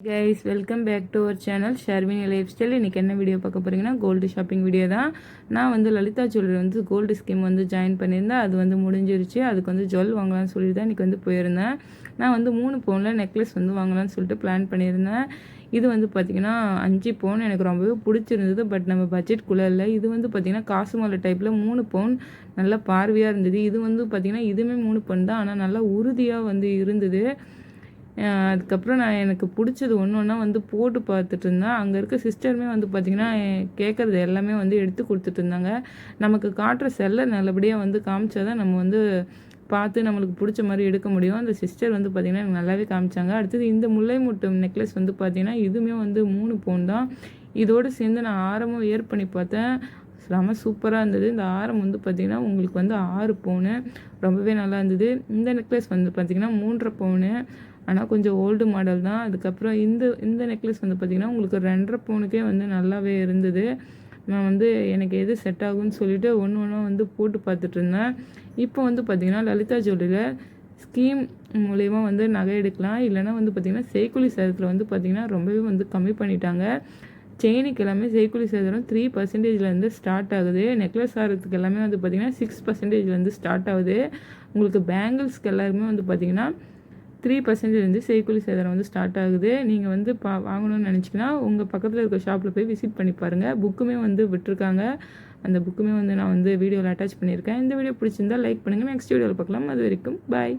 Guys welcome back to our channel Sharvini lifestyle இன்றைக்கி என்ன video பார்க்க போகிறீங்கன்னா கோல்டு ஷாப்பிங் வீடியோ தான். நான் வந்து லலிதா ஜுவல்லரி வந்து கோல்டு ஸ்கீம் வந்து ஜாயின் பண்ணியிருந்தேன். அது வந்து முடிஞ்சிருச்சு. அதுக்கு வந்து ஜுவல் வாங்கலாம்னு சொல்லிட்டு தான் இன்றைக்கி வந்து போயிருந்தேன். நான் வந்து மூணு பவுனில் நெக்லஸ் வந்து வாங்கலாம்னு சொல்லிட்டு பிளான் பண்ணியிருந்தேன். இது வந்து பார்த்திங்கன்னா அஞ்சு பவுன் எனக்கு ரொம்பவே பிடிச்சிருந்தது. பட் நம்ம பட்ஜெட்குள்ளே இல்லை. இது வந்து பார்த்திங்கன்னா காசு மாலை டைப்பில் மூணு பவுன் நல்லா பார்வையாக இருந்தது. இது வந்து பார்த்திங்கன்னா இதுவுமே மூணு பவுன் தான். ஆனால் நல்லா உறுதியாக வந்து இருந்தது. அதுக்கப்புறம் நான் எனக்கு பிடிச்சது ஒன்று ஒன்றா வந்து போட்டு பார்த்துட்டு இருந்தேன். அங்கே இருக்க சிஸ்டருமே வந்து பார்த்திங்கன்னா கேட்குறது எல்லாமே வந்து எடுத்து கொடுத்துட்டு இருந்தாங்க. நமக்கு காட்டுற செல்லை நல்லபடியாக வந்து காமிச்சா தான் நம்ம வந்து பார்த்து நம்மளுக்கு பிடிச்ச மாதிரி எடுக்க முடியும். அந்த சிஸ்டர் வந்து பார்த்திங்கன்னா எனக்கு நல்லாவே காமிச்சாங்க. அடுத்தது இந்த முல்லை முட்டும் நெக்லஸ் வந்து பார்த்திங்கன்னா இதுவுமே வந்து மூணு பவுன் தான். இதோடு சேர்ந்து நான் ஆரமும் வியர் பண்ணி பார்த்தேன். செம்ம சூப்பராக இருந்தது. இந்த ஆரம் வந்து பார்த்திங்கன்னா உங்களுக்கு வந்து ஆறு பவுனு ரொம்பவே நல்லா இருந்தது. இந்த நெக்லஸ் வந்து பார்த்திங்கன்னா மூன்றரை பவுனு ஆனால் கொஞ்சம் ஓல்டு மாடல் தான். அதுக்கப்புறம் இந்த இந்த நெக்லஸ் வந்து பார்த்திங்கன்னா உங்களுக்கு ரெண்டரை பவுனுக்கே வந்து நல்லாவே இருந்தது. நான் வந்து எனக்கு எது செட் ஆகும்னு சொல்லிட்டு ஒன்று ஒன்றா வந்து போட்டு பார்த்துட்டு இருந்தேன். இப்போ வந்து பார்த்திங்கன்னா லலிதா ஜுவல்லரியில் ஸ்கீம் மூலயமா வந்து நகை எடுக்கலாம். இல்லைனா வந்து பார்த்திங்கன்னா செய்குலி சேதத்தில் வந்து பார்த்திங்கன்னா ரொம்பவே வந்து கம்மி பண்ணிட்டாங்க. செயினுக்கு எல்லாமே செய்குலி சேதாரம் த்ரீ பர்சன்டேஜ்லேருந்து ஸ்டார்ட் ஆகுது. நெக்லஸ் ஆகிறதுக்கு எல்லாமே வந்து பார்த்திங்கன்னா சிக்ஸ் பர்சன்டேஜ்லேருந்து ஸ்டார்ட் ஆகுது. உங்களுக்கு பேங்கிள்ஸ்க்கு எல்லாருமே வந்து பார்த்திங்கன்னா த்ரீ பர்சன்டேஜ் செய்கூலி சேதாரம் வந்து ஸ்டார்ட் ஆகுது. நீங்கள் வந்து பா வாங்கணும்னு நினச்சிங்கன்னா உங்கள் பக்கத்தில் இருக்க ஷாப்பில் போய் விசிட் பண்ணி பாருங்கள் புக்குமே வந்து விட்டுருக்காங்க. அந்த புக்குமே வந்து நான் வந்து வீடியோவில் அட்டாச் பண்ணியிருக்கேன். இந்த வீடியோ பிடிச்சிருந்தா லைக் பண்ணுங்கள் நெக்ஸ்ட் வீடியோவில் பார்க்கலாம். அது வரைக்கும் பாய்